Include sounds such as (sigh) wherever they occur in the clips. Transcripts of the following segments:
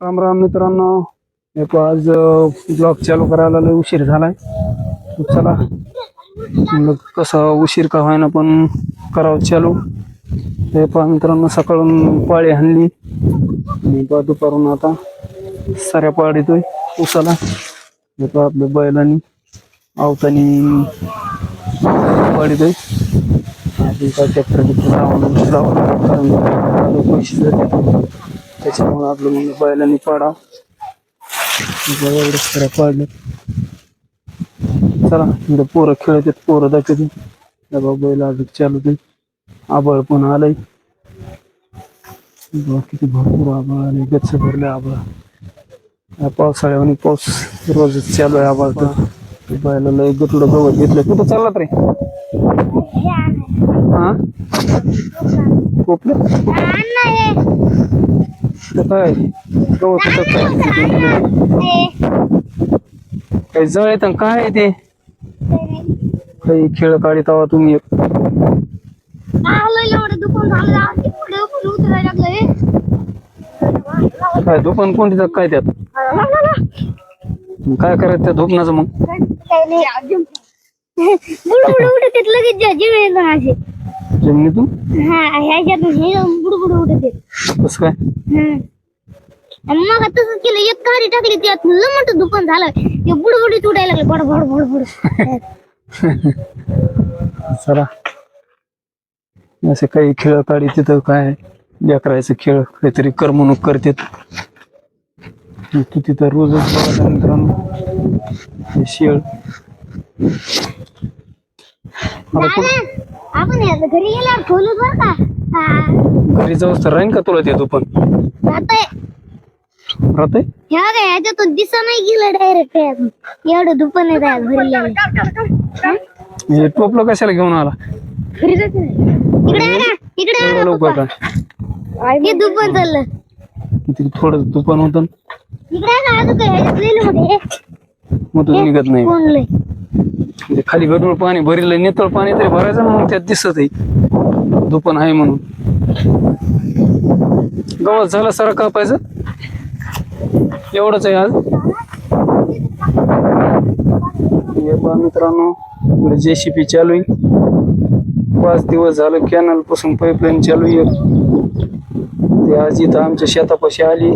राम राम मित्रांनो. एक आज ब्लॉग चालू करायला लय उशीर झालाय. चला. मग कसा उशीर का व्हायना पण करावं चालू. हे पहा मित्रांनो सकाळून पाळी हाणली आणि पहा दुपारून आता साऱ्या पाळीतोय. उसाला. हे पहा आपल्या बैलांनी आवतानी पाळीतोय. अजून काय ट्रॅक्टर बिक्टर लावून लावून कारण पैसे जाते त्याच्यामुळे आपलं मग बैलांनी पाडा एवढं खरं पाडलं. चला इकडे पोरं खेळत आहेत पोरं दाखवते डबा बैल अजून चालू ते आबळ पण आलंय. किती भरपूर आबळ आले गच्च भरले आबळ या पावसाळ्यावर पाऊस रोजच चालू आहे आबळ तर. बैला लय गटुडं गवत घेतलं कुठं चाललात रे? हा? कोपलं काय? गवत काय? जळ येतं काय आहे ते? काही खेळ काढीत आवा तुम्ही. काय दुकान कोणती काय त्यात? काय करायचं त्या मग? लगेच जमिनीतून? हा ह्याच्यातून हे बुडबुड उडत कसं काय? मग तसंच केलं एक कारी टाकली त्यात लय मोठं दुकान झालं. ते बुडबुडीत उडायला लागले बड बड बड बड. (laughs) चला. असे काही खेळ काढी तिथं काय? लेकरायचं खेळ काहीतरी करमणूक करतात तू तिथं रोजच बघा मित्रांनो. हे शेळ. कुठं आपण घरी गेल्यावर खोलू बर का? घरी जाऊस तर राहीन का तुला ते दुकान? आता राहतंय? ह्या काय ह्याच्यातून दिसा नाही गेलं डायरेक्ट एवढं दुकान आहे घरी. हे? टोपलं कशाला घेऊन आला? घरी जायचं नाही. इकडे इकडे एवढं लवकर का? हे चाललं. किती थोडं होतं इकडे आहे का अजून काय ह्याच्यात लिहिलं मोठे मग निघत नाही. कोण लय? म्हणजे खाली गडूळ पाणी भरलं नितळ पाणी तरी भरायचं ना मग त्यात दिसत आहे दुकान आहे म्हणून. गवत झालं सारं कापायचं? एवढंच आहे आज. हे पहा मित्रांनो इकडे जेसीपी चालू आहे. पाच दिवस झालं कॅनलपासून पाईपलाईन चालू आहे. ते आज इथं आमच्या शेतापाशी आली.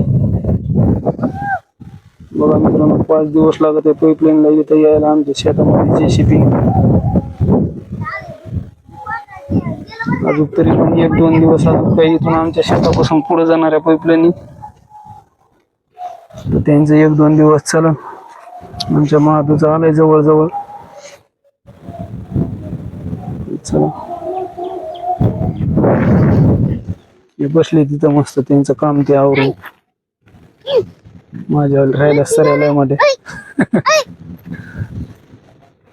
बघा मित्रांनो पाच दिवस लागत आहे पाईपलाईनला इथं यायला आमच्या शेतामध्ये जेसीपी अजून तरी पण एक दोन दिवस अजून काही इथून आमच्या शेतापासून पुढे जाणाऱ्या पाईपलाईनी तर त्यांचं एक दोन दिवस चला आमच्या महादूचं आलंय जवळ जवळ चला. हे बसले तिथं मस्त त्यांचं काम ते आवरून. माझ्या राहायला सरायला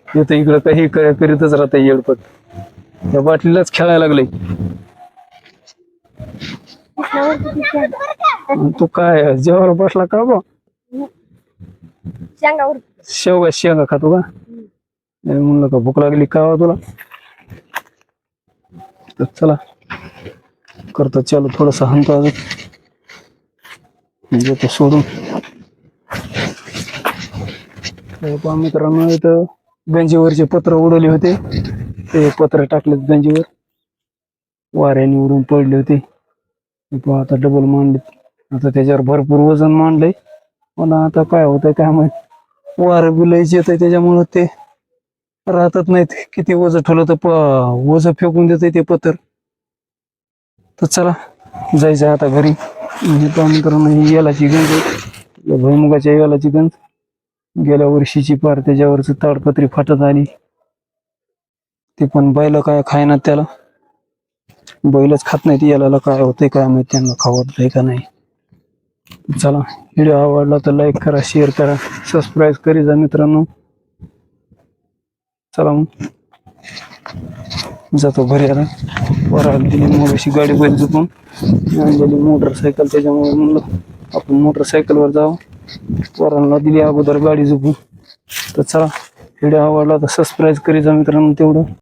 येतं इकडं काही करीतच राहत येडपट. त्या बाटलीलाच खेळायला लागले. तू काय जेवायला बसला का बा? शेवगा शेंगा खातो का? म्हणलं का भूक लागली का तुला? तर चला करतो चालू थोडस हाणतो अजून. म्हणजे तो सोडून मित्रांनो इथं गंजीवरचे पत्र उडवले होते. ते पत्र टाकलेत गंजीवर वाऱ्याने उडून पडले होते. पहा आता डबल मांडलेत. आता त्याच्यावर भरपूर वजन मांडलंय. पण आता काय होतंय काय माहीत. वारं बिलायचे येत त्याच्यामुळं ते राहतच नाहीत. किती वज ठेवलं तर प वज फेकून देते ते पत्र. तर चला जायचं आता घरी. म्हणजे तो ही यालाची गंज भुईमुगाच्या यालाची गंज. गेल्या वर्षीची पार त्याच्यावरच ताडपत्री फाटत आली. ते पण बैल काय खायना त्याला. बैलच खात नाहीत याला. काय होतंय काय माहिती त्यांना खावत का नाही. चला व्हिडिओ आवडला तर लाईक करा शेअर करा सबस्क्राईब करी जा मित्रांनो. चला मग. जातो घरी आता वर दिली मग अशी गाडी बैल झुकून आणलेली मोटरसायकल त्याच्यामुळे म्हणलं आपण मोटरसायकलवर जावं. वरांना दिली अगोदर गाडी झुकून तर चला व्हिडिओ आवडला तर सबस्क्राईब करी जा मित्रांनो तेवढं.